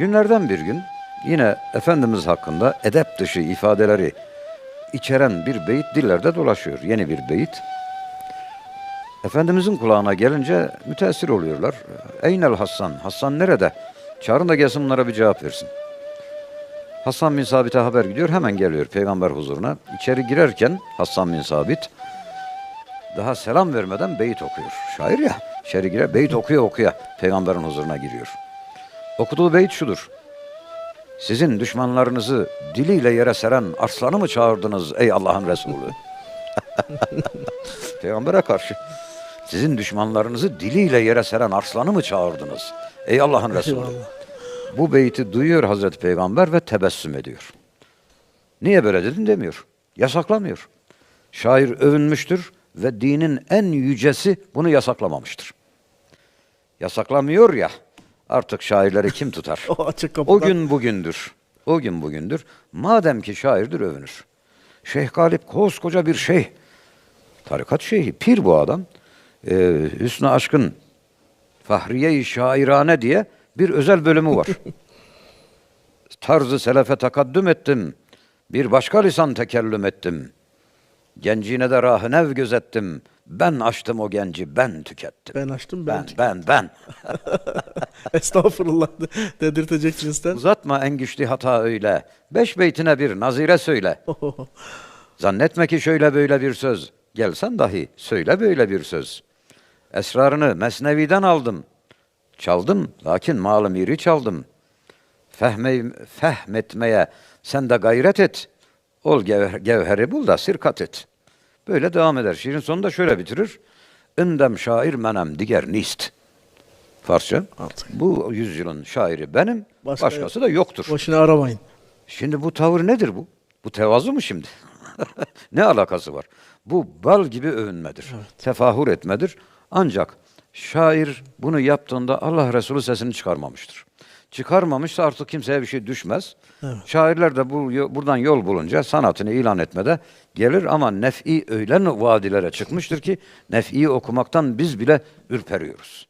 Günlerden bir gün yine Efendimiz hakkında edep dışı ifadeleri içeren bir beyit dillerde dolaşıyor. Yeni bir beyit. Efendimizin kulağına gelince müteessir oluyorlar. Eynel Hasan? Hasan nerede? Çağırın da gelsin bunlara bir cevap versin. Hasan bin Sabit'e haber gidiyor. Hemen geliyor peygamber huzuruna. İçeri girerken Hasan bin Sabit daha selam vermeden beyit okuyor. Şair ya. İçeri girer beyit okuya okuya peygamberin huzuruna giriyor. Okuduğu beyit şudur. Sizin düşmanlarınızı diliyle yere seren arslanı mı çağırdınız ey Allah'ın Resulü? Peygambere karşı. Sizin düşmanlarınızı diliyle yere seren arslanı mı çağırdınız? Ey Allah'ın Resulü. Bu beyti duyuyor Hazreti Peygamber ve tebessüm ediyor. Niye böyle dedim demiyor. Yasaklamıyor. Şair övünmüştür ve dinin en yücesi bunu yasaklamamıştır. Yasaklamıyor ya artık şairleri kim tutar? O açık kapıdan. O gün bugündür. O gün bugündür. Madem ki şairdir övünür. Şeyh Galip koskoca bir şeyh. Tarikat şeyhi. Pir bu adam. Ee, Hüsnü Aşk'ın Fahriye-i Şairane diye bir özel bölümü var. Tarzı selefe takaddüm ettim. Bir başka lisan tekellüm ettim. Gencine de rahınev gözettim. Ben açtım o genci, ben tükettim. Ben açtım ben. ben, ben, ben. Estağfurullah de- dedirtecek cinsten. Uzatma en güçlü hata öyle. Beş beytine bir nazire söyle. Zannetme ki şöyle böyle bir söz. Gelsen dahi söyle böyle bir söz. Esrarını Mesnevi'den aldım. Çaldım lakin malı miri çaldım. Fehme, fehmetmeye sen de gayret et. Ol gev- gevheri bul da sirkat et. Böyle devam eder. Şiirin sonunda şöyle bitirir. Ündem şair menem diger nist. Farsça. Artık. Bu yüzyılın şairi benim, Başka- başkası da yoktur. Boşuna aramayın. Şimdi bu tavır nedir bu? Bu tevazu mu şimdi? ne alakası var? Bu bal gibi övünmedir. Tefahür etmedir. Ancak şair bunu yaptığında Allah Resulü sesini çıkarmamıştır. Çıkarmamışsa artık kimseye bir şey düşmez. Şairler de bu buradan yol bulunca sanatını ilan etmede gelir ama nef'i öyle vadilere çıkmıştır ki nef'i okumaktan biz bile ürperiyoruz.